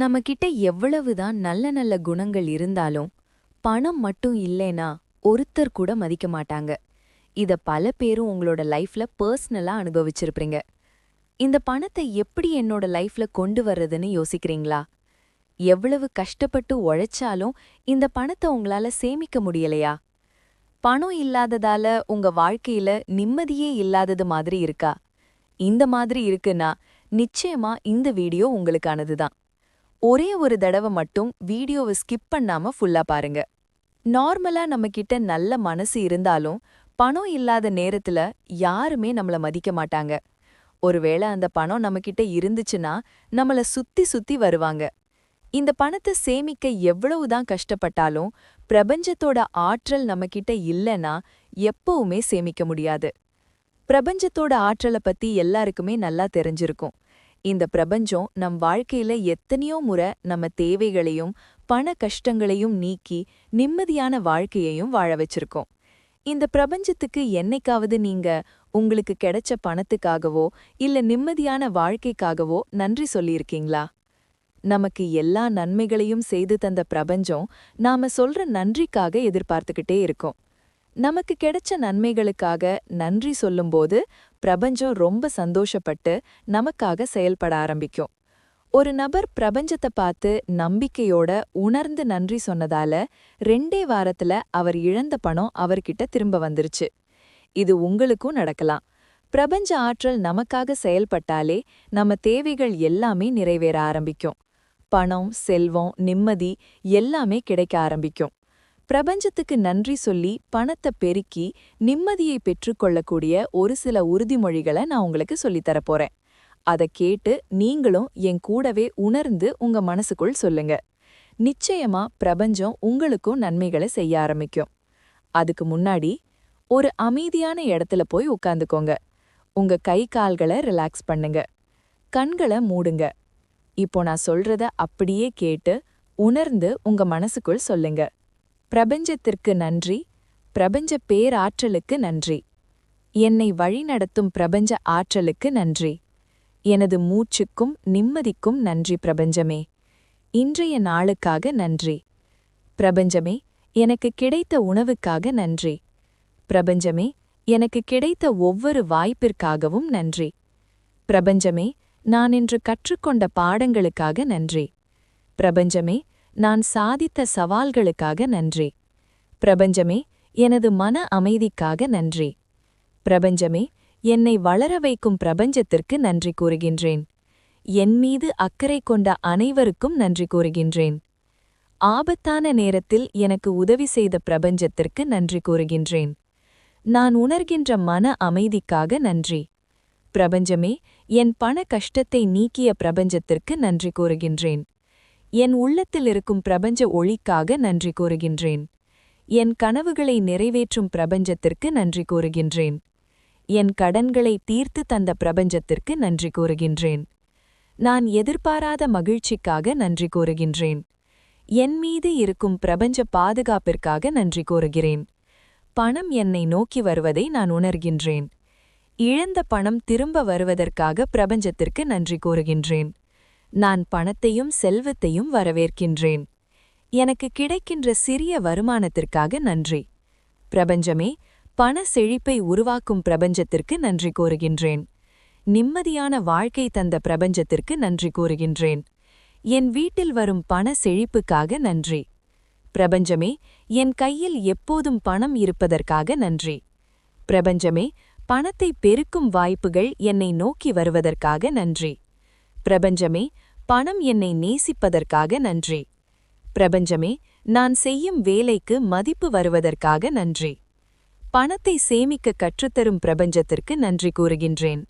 நம்மகிட்ட எவ்வளவுதான் நல்ல நல்ல குணங்கள் இருந்தாலும் பணம் மட்டும் இல்லைனா ஒருத்தர் கூட மதிக்க மாட்டாங்க. இத பல பேரும் உங்களோட லைஃப்ல பர்சனலா அனுபவிச்சிருப்பீங்க. இந்த பணத்தை எப்படி என்னோட லைஃப்ல கொண்டு வர்றதுன்னு யோசிக்கிறீங்களா? எவ்வளவு கஷ்டப்பட்டு உழைச்சாலும் இந்த பணத்தை உங்களால சேமிக்க முடியலையா? பணம் இல்லாததால உங்க வாழ்க்கையில நிம்மதியே இல்லாதது மாதிரி இருக்கா? இந்த மாதிரி இருக்குன்னா நிச்சயமா இந்த வீடியோ உங்களுக்கானதுதான். ஒரே ஒரு தடவை மட்டும் வீடியோவை ஸ்கிப் பண்ணாம ஃபுல்லா பாருங்க. நார்மலா நம்மகிட்ட நல்ல மனசு இருந்தாலும் பணம் இல்லாத நேரத்துல யாருமே நம்மள மதிக்க மாட்டாங்க. ஒருவேளை அந்த பணம் நம்மகிட்ட இருந்துச்சுன்னா நம்மள சுத்தி சுத்தி வருவாங்க. இந்த பணத்தை சேமிக்க எவ்வளவுதான் கஷ்டப்பட்டாலும் பிரபஞ்சத்தோட ஆற்றல் நம்மகிட்ட இல்லைன்னா எப்பவுமே சேமிக்க முடியாது. பிரபஞ்சத்தோட ஆற்றலை பத்தி எல்லாருக்குமே நல்லா தெரிஞ்சிருக்கும். இந்த பிரபஞ்சம் நம் வாழ்க்கையில எத்தனையோ முறை நம்ம தேவைகளையும் பண கஷ்டங்களையும் நீக்கி நிம்மதியான வாழ்க்கையையும் வாழ வச்சிருக்கோம். இந்த பிரபஞ்சத்துக்கு என்னைக்காவது நீங்க உங்களுக்கு கிடைச்ச பணத்துக்காகவோ இல்ல நிம்மதியான வாழ்க்கைக்காகவோ நன்றி சொல்லியிருக்கீங்களா? நமக்கு எல்லா நன்மைகளையும் செய்து தந்த பிரபஞ்சம் நாம சொல்ற நன்றிக்காக எதிர்பார்த்துக்கிட்டே இருக்கோம். நமக்கு கிடைச்ச நன்மைகளுக்காக நன்றி சொல்லும்போது பிரபஞ்சம் ரொம்ப சந்தோஷப்பட்டு நமக்காக செயல்பட ஆரம்பிக்கும். ஒரு நபர் பிரபஞ்சத்தை பார்த்து நம்பிக்கையோட உணர்ந்து நன்றி சொன்னதால ரெண்டே வாரத்துல அவர் இழந்த பணம் அவர்கிட்ட திரும்ப வந்துருச்சு. இது உங்களுக்கும் நடக்கலாம். பிரபஞ்ச ஆற்றல் நமக்காக செயல்பட்டாலே நம்ம தேவைகள் எல்லாமே நிறைவேற ஆரம்பிக்கும். பணம் செல்வம் நிம்மதி எல்லாமே கிடைக்க ஆரம்பிக்கும். பிரபஞ்சத்துக்கு நன்றி சொல்லி பணத்தை பெருக்கி நிம்மதியை பெற்றுக்கொள்ளக்கூடிய ஒரு சில உறுதிமொழிகளை நான் உங்களுக்கு சொல்லித்தரப் போறேன். அதை கேட்டு நீங்களும் என் கூடவே உணர்ந்து உங்க மனசுக்குள் சொல்லுங்க. நிச்சயமா பிரபஞ்சம் உங்களுக்கும் நன்மைகளை செய்ய ஆரம்பிக்கும். அதுக்கு முன்னாடி ஒரு அமைதியான இடத்துல போய் உட்காந்துக்கோங்க. உங்க கை கால்களை ரிலாக்ஸ் பண்ணுங்க. கண்களை மூடுங்க. இப்போ நான் சொல்றத அப்படியே கேட்டு உணர்ந்து உங்க மனசுக்குள் சொல்லுங்க. பிரபஞ்சத்திற்கு நன்றி பிரபஞ்ச பேராற்றலுக்கு நன்றி. என்னை வழிநடத்தும் பிரபஞ்ச ஆற்றலுக்கு நன்றி. எனது மூச்சுக்கும் நிம்மதிக்கும் நன்றி பிரபஞ்சமே. இன்றைய நாளுக்காக நன்றி. பிரபஞ்சமே எனக்கு கிடைத்த உணவுக்காக நன்றி. பிரபஞ்சமே எனக்கு கிடைத்த ஒவ்வொரு வாய்ப்பிற்காகவும் நன்றி. பிரபஞ்சமே நான் இன்று கற்றுக்கொண்ட பாடங்களுக்காக நன்றி. பிரபஞ்சமே நான் சாதித்த சவால்களுக்காக நன்றி. பிரபஞ்சமே எனது மன அமைதிக்காக நன்றி. பிரபஞ்சமே என்னை வளர வைக்கும் பிரபஞ்சத்திற்கு நன்றி கூறுகின்றேன். என் மீது அக்கறை கொண்ட அனைவருக்கும் நன்றி கூறுகின்றேன். ஆபத்தான நேரத்தில் எனக்கு உதவி செய்த பிரபஞ்சத்திற்கு நன்றி கூறுகின்றேன். நான் உணர்கின்ற மன அமைதிக்காக நன்றி. பிரபஞ்சமே என் பண கஷ்டத்தை நீக்கிய பிரபஞ்சத்திற்கு நன்றி கூறுகின்றேன். என் உள்ளத்தில் இருக்கும் பிரபஞ்ச ஒளிக்காக நன்றி கூறுகின்றேன். என் கனவுகளை நிறைவேற்றும் பிரபஞ்சத்திற்கு நன்றி கூறுகின்றேன். என் கடன்களை தீர்த்து தந்த பிரபஞ்சத்திற்கு நன்றி கூறுகின்றேன். நான் எதிர்பாராத மகிழ்ச்சிக்காக நன்றி கூறுகின்றேன். என் மீது இருக்கும் பிரபஞ்ச பாதுகாப்பிற்காக நன்றி கூறுகிறேன். பணம் என்னை நோக்கி வருவதை நான் உணர்கின்றேன். இழந்த பணம் திரும்ப வருவதற்காக பிரபஞ்சத்திற்கு நன்றி கூறுகின்றேன். நான் பணத்தையும் செல்வத்தையும் வரவேற்கின்றேன். எனக்கு கிடைக்கின்ற சிறிய வருமானத்திற்காக நன்றி. பிரபஞ்சமே பண செழிப்பை உருவாக்கும் பிரபஞ்சத்திற்கு நன்றி கூறுகின்றேன். நிம்மதியான வாழ்க்கை தந்த பிரபஞ்சத்திற்கு நன்றி கூறுகின்றேன். என் வீட்டில் வரும் பண செழிப்புக்காக நன்றி. பிரபஞ்சமே என் கையில் எப்போதும் பணம் இருப்பதற்காக நன்றி. பிரபஞ்சமே பணத்தை பெருக்கும் வாய்ப்புகள் என்னை நோக்கி வருவதற்காக நன்றி. பிரபஞ்சமே பணம் என்னை நேசிப்பதற்காக நன்றி. பிரபஞ்சமே நான் செய்யும் வேலைக்கு மதிப்பு வருவதற்காக நன்றி. பணத்தை சேமிக்க கற்றுத்தரும் பிரபஞ்சத்திற்கு நன்றி கூறுகின்றேன்.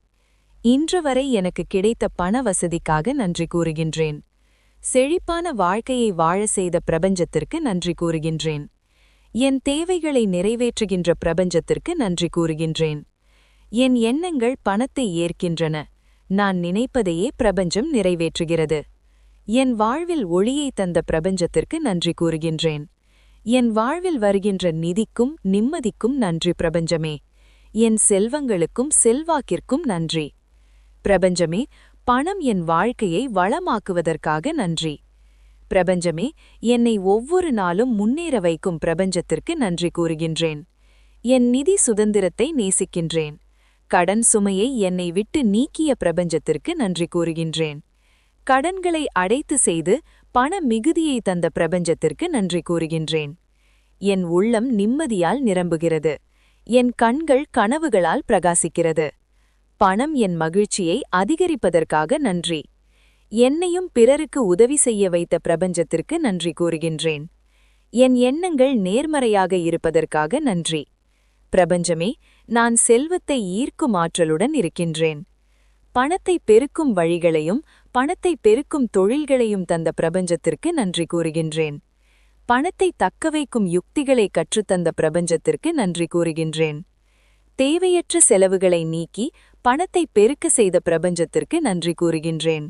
இன்று வரை எனக்கு கிடைத்த பண வசதிக்காக நன்றி கூறுகின்றேன். செழிப்பான வாழ்க்கையை வாழ செய்த பிரபஞ்சத்திற்கு நன்றி கூறுகின்றேன். என் தேவைகளை நிறைவேற்றுகின்ற பிரபஞ்சத்திற்கு நன்றி கூறுகின்றேன். என் எண்ணங்கள் பணத்தை ஏற்கின்றன. நான் நினைப்பதையே பிரபஞ்சம் நிறைவேற்றுகிறது. என் வாழ்வில் ஒளியை தந்த பிரபஞ்சத்திற்கு நன்றி கூறுகின்றேன். என் வாழ்வில் வருகின்ற நிதிக்கும் நிம்மதிக்கும் நன்றி பிரபஞ்சமே. என் செல்வங்களுக்கும் செல்வாக்கிற்கும் நன்றி. பிரபஞ்சமே பணம் என் வாழ்க்கையை வளமாக்குவதற்காக நன்றி. பிரபஞ்சமே என்னை ஒவ்வொரு நாளும் முன்னேற வைக்கும் பிரபஞ்சத்திற்கு நன்றி கூறுகின்றேன். என் நிதி சுதந்திரத்தை நேசிக்கின்றேன். கடன் சுமையை என்னை விட்டு நீக்கிய பிரபஞ்சத்திற்கு நன்றி கூறுகின்றேன். கடன்களை அடைத்து செய்து பண மிகுதியை தந்த பிரபஞ்சத்திற்கு நன்றி கூறுகின்றேன். என் உள்ளம் நிம்மதியால் நிரம்புகிறது. என் கண்கள் கனவுகளால் பிரகாசிக்கிறது. பணம் என் மகிழ்ச்சியை அதிகரிப்பதற்காக நன்றி. என்னையும் பிறருக்கு உதவி செய்ய வைத்த பிரபஞ்சத்திற்கு நன்றி கூறுகின்றேன். என் எண்ணங்கள் நேர்மறையாக இருப்பதற்காக நன்றி. பிரபஞ்சமே நான் செல்வத்தை ஈர்க்கும் ஆற்றலுடன் இருக்கின்றேன். பணத்தை பெருக்கும் வழிகளையும் பணத்தை பெருக்கும் தொழில்களையும் தந்த பிரபஞ்சத்திற்கு நன்றி கூறுகின்றேன். பணத்தை தக்கவைக்கும் யுக்திகளை கற்றுத்தந்த பிரபஞ்சத்திற்கு நன்றி கூறுகின்றேன். தேவையற்ற செலவுகளை நீக்கி பணத்தை பெருக்க செய்த பிரபஞ்சத்திற்கு நன்றி கூறுகின்றேன்.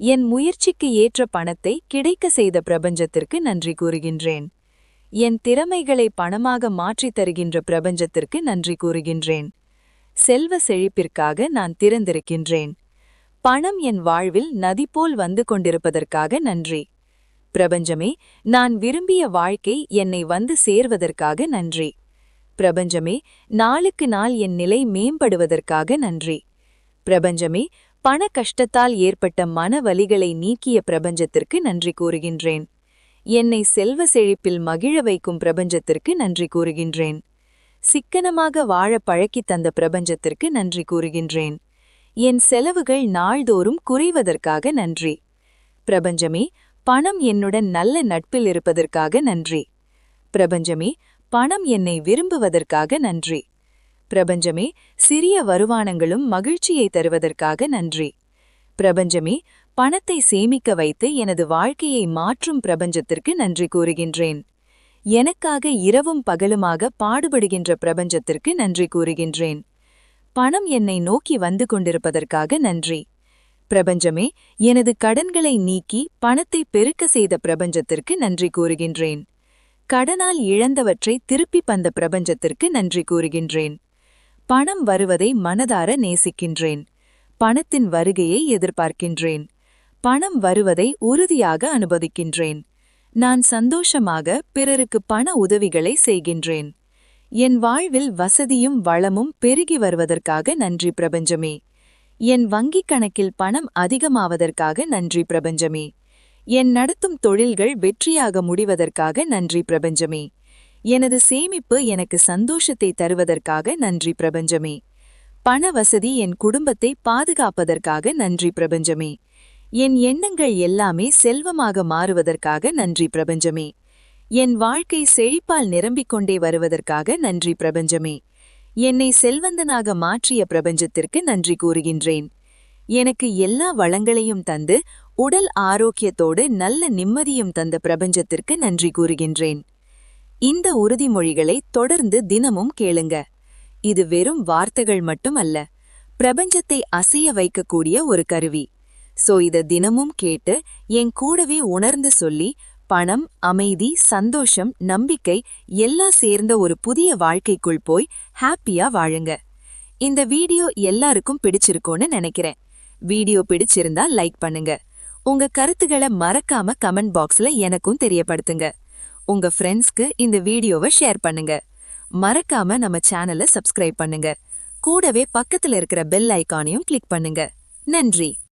என் முயற்சிக்கு ஏற்ற பணத்தை கிடைக்க செய்த பிரபஞ்சத்திற்கு நன்றி கூறுகின்றேன். என் திறமைகளை பணமாக மாற்றித் தருகின்ற பிரபஞ்சத்திற்கு நன்றி கூறுகின்றேன். செல்வ செழிப்பிற்காக நான் திறந்திருக்கின்றேன். பணம் என் வாழ்வில் நதி போல் வந்து கொண்டிருப்பதற்காக நன்றி. பிரபஞ்சமே நான் விரும்பிய வாழ்க்கை என்னை வந்து சேர்வதற்காக நன்றி. பிரபஞ்சமே நாளுக்கு நாள் என் நிலை மேம்படுவதற்காக நன்றி. பிரபஞ்சமே பண கஷ்டத்தால் ஏற்பட்ட மன வலிகளை நீக்கிய பிரபஞ்சத்திற்கு நன்றி கூறுகின்றேன். என்னை செல்வ செழிப்பில் மகிழ வைக்கும் பிரபஞ்சத்திற்கு நன்றி கூறுகின்றேன். சிக்கனமாக வாழ பழக்கித் தந்த பிரபஞ்சத்திற்கு நன்றி கூறுகின்றேன். என் செலவுகள் நாள்தோறும் குறைவதற்காக நன்றி. பிரபஞ்சமே பணம் என்னுடன் நல்ல நட்பில் இருப்பதற்காக நன்றி. பிரபஞ்சமே பணம் என்னை விரும்புவதற்காக நன்றி. பிரபஞ்சமே சிறிய வருமானங்களும் மகிழ்ச்சியை தருவதற்காக நன்றி. பிரபஞ்சமே பணத்தை சேமிக்க வைத்து எனது வாழ்க்கையை மாற்றும் பிரபஞ்சத்திற்கு நன்றி கூறுகின்றேன். எனக்காக இரவும் பகலுமாக பாடுபடுகின்ற பிரபஞ்சத்திற்கு நன்றி கூறுகின்றேன். பணம் என்னை நோக்கி வந்து கொண்டிருப்பதற்காக நன்றி. பிரபஞ்சமே எனது கடன்களை நீக்கி பணத்தை பெருக்க செய்த பிரபஞ்சத்திற்கு நன்றி கூறுகின்றேன். கடனால் இழந்தவற்றை திருப்பி பந்த பிரபஞ்சத்திற்கு நன்றி கூறுகின்றேன். பணம் வருவதை மனதார நேசிக்கின்றேன். பணத்தின் வருகையை எதிர்பார்க்கின்றேன். பணம் வருவதை உறுதியாக அனுபவிக்கின்றேன். நான் சந்தோஷமாக பிறருக்கு பண உதவிகளை செய்கின்றேன். என் வாழ்வில் வசதியும் வளமும் பெருகி வருவதற்காக நன்றி பிரபஞ்சமே. என் வங்கிக் கணக்கில் பணம் அதிகமாவதற்காக நன்றி பிரபஞ்சமே. என் நடத்தும் தொழில்கள் வெற்றியாக முடிவதற்காக நன்றி பிரபஞ்சமே. எனது சேமிப்பு எனக்கு சந்தோஷத்தை தருவதற்காக நன்றி பிரபஞ்சமே. பண வசதி என் குடும்பத்தை பாதுகாப்பதற்காக நன்றி பிரபஞ்சமே. என் எண்ணங்கள் எல்லாமே செல்வமாக மாறுவதற்காக நன்றி பிரபஞ்சமே. என் வாழ்க்கை செழிப்பால் நிரம்பிக் கொண்டே வருவதற்காக நன்றி பிரபஞ்சமே. என்னை செல்வந்தனாக மாற்றிய பிரபஞ்சத்திற்கு நன்றி கூறுகின்றேன். எனக்கு எல்லா வளங்களையும் தந்து உடல் ஆரோக்கியத்தோடு நல்ல நிம்மதியும் தந்த பிரபஞ்சத்திற்கு நன்றி கூறுகின்றேன். இந்த உறுதிமொழிகளை தொடர்ந்து தினமும் கேளுங்க. இது வெறும் வார்த்தைகள் மட்டும் அல்ல பிரபஞ்சத்தை அசைய வைக்கக்கூடிய ஒரு கருவி. சோ இத தினமும் கேட்டு என் கூடவே உணர்ந்து சொல்லி பணம் அமைதி சந்தோஷம் நம்பிக்கை எல்லாம் சேர்ந்த ஒரு புதிய வாழ்க்கைக்குள் போய் ஹாப்பியா வாழுங்க. இந்த வீடியோ எல்லாருக்கும் பிடிச்சிருக்கோன்னு நினைக்கிறேன். வீடியோ பிடிச்சிருந்தா லைக் பண்ணுங்க. உங்க கருத்துக்களை மறக்காம கமெண்ட் பாக்ஸ்ல எனக்கும் தெரியப்படுத்துங்க. உங்க ஃப்ரெண்ட்ஸ்க்கு இந்த வீடியோவை ஷேர் பண்ணுங்க. மறக்காம நம்ம சேனலை சப்ஸ்கிரைப் பண்ணுங்க. கூடவே பக்கத்துல இருக்கிற பெல் ஐக்கானையும் கிளிக் பண்ணுங்க. நன்றி.